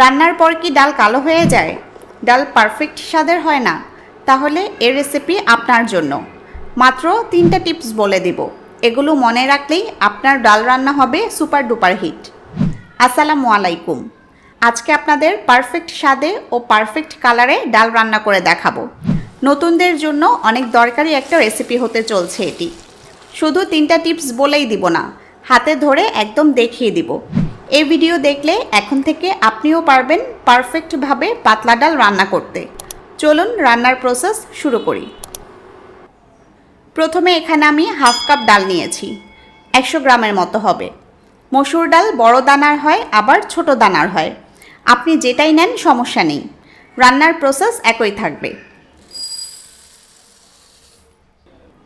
রান্নার পর কি ডাল কালো হয়ে যায়? ডাল পারফেক্ট স্বাদের হয় না। তাহলে এই রেসিপি আপনার জন্য। মাত্র তিনটা টিপস বলে দিব। এগুলো মনে রাখলেই আপনার ডাল রান্না হবে সুপার ডুপার হিট আসসালামু আলাইকুম। আজকে আপনাদের পারফেক্ট স্বাদে ও পারফেক্ট কালারে ডাল রান্না করে দেখাবো। নতুনদের জন্য অনেক দরকারি একটা রেসিপি হতে চলছে এটি। শুধু তিনটা টিপস বলেই দিব না, হাতে ধরে একদম দেখিয়ে দিব। এই ভিডিও দেখলে এখন থেকে আপনিও পারবেন পারফেক্টভাবে পাতলা ডাল রান্না করতে। চলুন রান্নার প্রসেস শুরু করি। প্রথমে এখানে আমি হাফ কাপ ডাল নিয়েছি। একশো গ্রামের মতো হবে। মসুর ডাল বড় দানার হয়, আবার ছোট দানার হয়। আপনি যেটাই নেন, সমস্যা নেই। রান্নার প্রসেস একই থাকবে।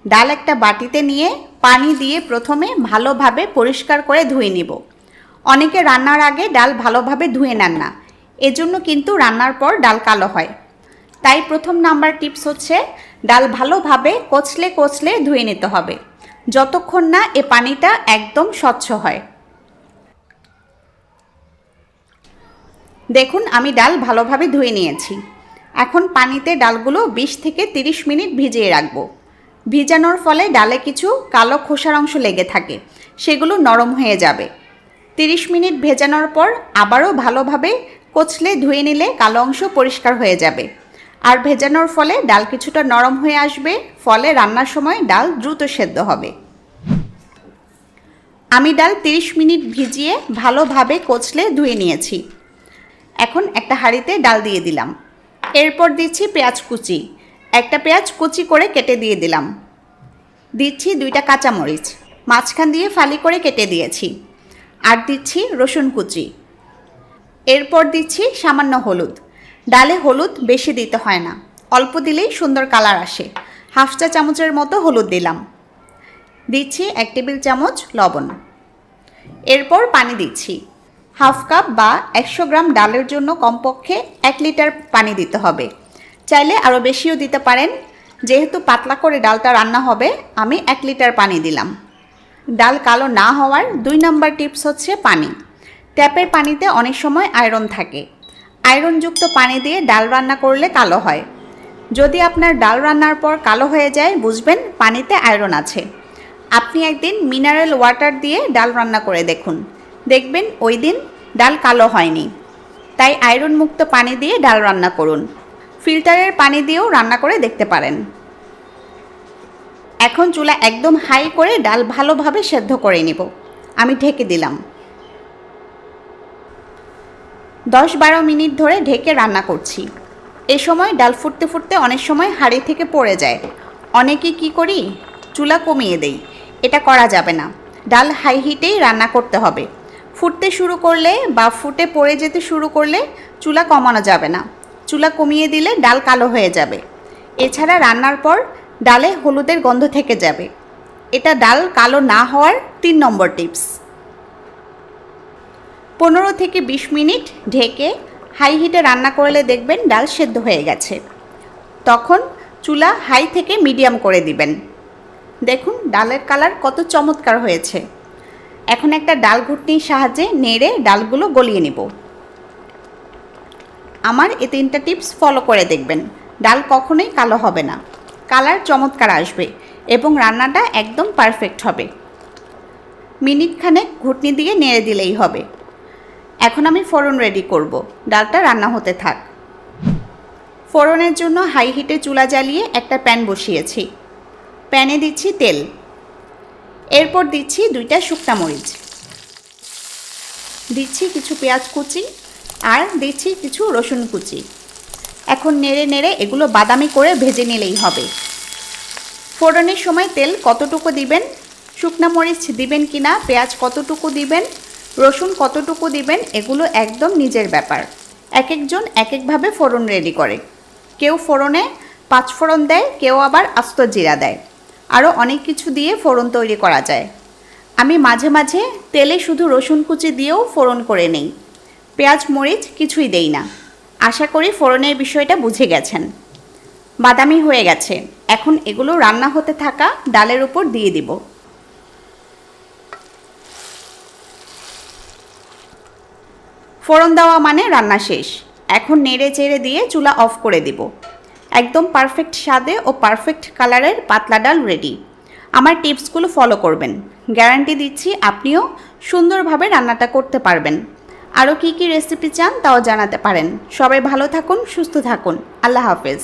ডাল একটা বাটিতে নিয়ে পানি দিয়ে প্রথমে ভালোভাবে পরিষ্কার করে ধুয়ে নিব। অনেকে রান্নার আগে ডাল ভালোভাবে ধুয়ে নেন না। এজন্য কিন্তু রান্নার পর ডাল কালো হয়। তাই প্রথম নাম্বার টিপস হচ্ছে, ডাল ভালোভাবে কচলে কচলে ধুয়ে নিতে হবে। যতক্ষণ না এ পানিটা একদম স্বচ্ছ হয়। দেখুন, আমি ডাল ভালোভাবে ধুয়ে নিয়েছি। এখন পানিতে ডালগুলো 20 থেকে 30 মিনিট ভিজিয়ে রাখব। ভিজানোর ফলে ডালে কিছু কালো খোসার অংশ লেগে থাকে। সেগুলো নরম হয়ে যাবে। 30 মিনিট ভেজানোর পর আবারও ভালোভাবে কচলে ধুয়ে নিলে কালো অংশ পরিষ্কার হয়ে যাবে। আর ভেজানোর ফলে ডাল কিছুটা নরম হয়ে আসবে, ফলে রান্নার সময় ডাল দ্রুত সেদ্ধ হবে। আমি ডাল 30 মিনিট ভিজিয়ে ভালোভাবে কচলে ধুয়ে নিয়েছি। এখন একটা হাঁড়িতে ডাল দিয়ে দিলাম। এরপর দিচ্ছি পেঁয়াজ কুচি। একটা পেঁয়াজ কুচি করে কেটে দিয়ে দিলাম। দিচ্ছি দুইটা কাঁচামরিচ। মাঝখান দিয়ে ফালি করে কেটে দিয়েছি। আর দিচ্ছি রসুন কুচি। এরপর দিচ্ছি সামান্য হলুদ। ডালে হলুদ বেশি দিতে হয় না। অল্প দিলেই সুন্দর কালার আসে। হাফ চা চামচের মতো হলুদ দিলাম। দিচ্ছি এক টেবিল চামচ লবণ। এরপর পানি দিচ্ছি। হাফ কাপ বা একশো গ্রাম ডালের জন্য কমপক্ষে এক লিটার পানি দিতে হবে। চাইলে আরও বেশিও দিতে পারেন। যেহেতু পাতলা করে ডালটা রান্না হবে, আমি এক লিটার পানি দিলাম। ডাল কালো না হওয়ার দুই নম্বর টিপস হচ্ছে পানি। ট্যাপের পানিতে অনেক সময় আয়রন থাকে। আয়রনযুক্ত পানি দিয়ে ডাল রান্না করলে কালো হয়। যদি আপনার ডাল রান্নার পর কালো হয়ে যায়, বুঝবেন পানিতে আয়রন আছে। আপনি একদিন মিনারেল ওয়াটার দিয়ে ডাল রান্না করে দেখুন। দেখবেন ওই দিন ডাল কালো হয়নি। তাই আয়রনমুক্ত পানি দিয়ে ডাল রান্না করুন। ফিল্টারের পানি দিয়েও রান্না করে দেখতে পারেন। এখন চুলা একদম হাই করে ডাল ভালোভাবে সেদ্ধ করে নিব। আমি ঢেকে দিলাম। দশ বারো মিনিট ধরে ঢেকে রান্না করছি। এ সময় ডাল ফুটতে ফুটতে অনেক সময় হাড়ি থেকে পড়ে যায়। অনেকে কি করি? চুলা কমিয়ে দেই। এটা করা যাবে না। ডাল হাই হিটেই রান্না করতে হবে। ফুটতে শুরু করলে বা ফুটে পড়ে যেতে শুরু করলে চুলা কমানো যাবে না। চুলা কমিয়ে দিলে ডাল কালো হয়ে যাবে। এছাড়া রান্নার পর ডালে হলুদের গন্ধ থেকে যাবে। এটা ডাল কালো না হওয়ার তিন নম্বর টিপস। পনেরো থেকে বিশ মিনিট ঢেকে হাই হিটে রান্না করলে দেখবেন ডাল সেদ্ধ হয়ে গেছে। তখন চুলা হাই থেকে মিডিয়াম করে দিবেন। দেখুন, ডালের কালার কত চমৎকার হয়েছে। এখন একটা ডাল ঘুটনির সাহায্যে নেড়ে ডালগুলো গলিয়ে নিব। আমার এ তিনটা টিপস ফলো করে দেখবেন। ডাল কখনোই কালো হবে না। কালার চমৎকার আসবে এবং রান্নাটা একদম পারফেক্ট হবে। মিনিট খানেক ঘুটনি দিয়ে নেড়ে দিলেই হবে। এখন আমি ফোড়ন রেডি করব। ডালটা রান্না হতে থাক। ফোড়নের জন্য হাই হিটে চুলা জ্বালিয়ে একটা প্যান বসিয়েছি। প্যানে দিচ্ছি তেল। এরপর দিচ্ছি দুইটা শুকনা মরিচ। দিচ্ছি কিছু পেঁয়াজ কুচি আর দিচ্ছি কিছু রসুন কুচি। এখন নেড়ে নেড়ে এগুলো বাদামি করে ভেজে নিলেই হবে। ফোড়নের সময় তেল কতটুকু দিবেন? শুকনা মরিচ দিবেন কি না? পেঁয়াজ কতটুকু দিবেন? রসুন কতটুকু দিবেন? এগুলো একদম নিজের ব্যাপার। এক একজন এক একভাবে ফোড়ন রেডি করে। কেউ ফোড়নে পাঁচ ফোড়ন দেয়, কেউ আবার আস্ত জিরা দেয়। আরও অনেক কিছু দিয়ে ফোড়ন তৈরি করা যায়। আমি মাঝে মাঝে তেলে শুধু রসুন কুচি দিয়েও ফোড়ন করে নেই। পেঁয়াজ, মরিচ কিছুই দেই না। আশা করি ফোড়নের বিষয়টা বুঝে গেছেন। বাদামি হয়ে গেছে। এখন এগুলো রান্না হতে থাকা ডালের উপর দিয়ে দিব। ফোড়ন দেওয়া মানে রান্না শেষ। এখন নেড়ে চেড়ে দিয়ে চুলা অফ করে দিব। একদম পারফেক্ট স্বাদে ও পারফেক্ট কালারের পাতলা ডাল রেডি। আমার টিপসগুলো ফলো করবেন। গ্যারান্টি দিচ্ছি আপনিও সুন্দরভাবে রান্নাটা করতে পারবেন। আরও কী কী রেসিপি চান তাও জানাতে পারেন। সবাই ভালো থাকুন, সুস্থ থাকুন। আল্লাহ হাফেজ।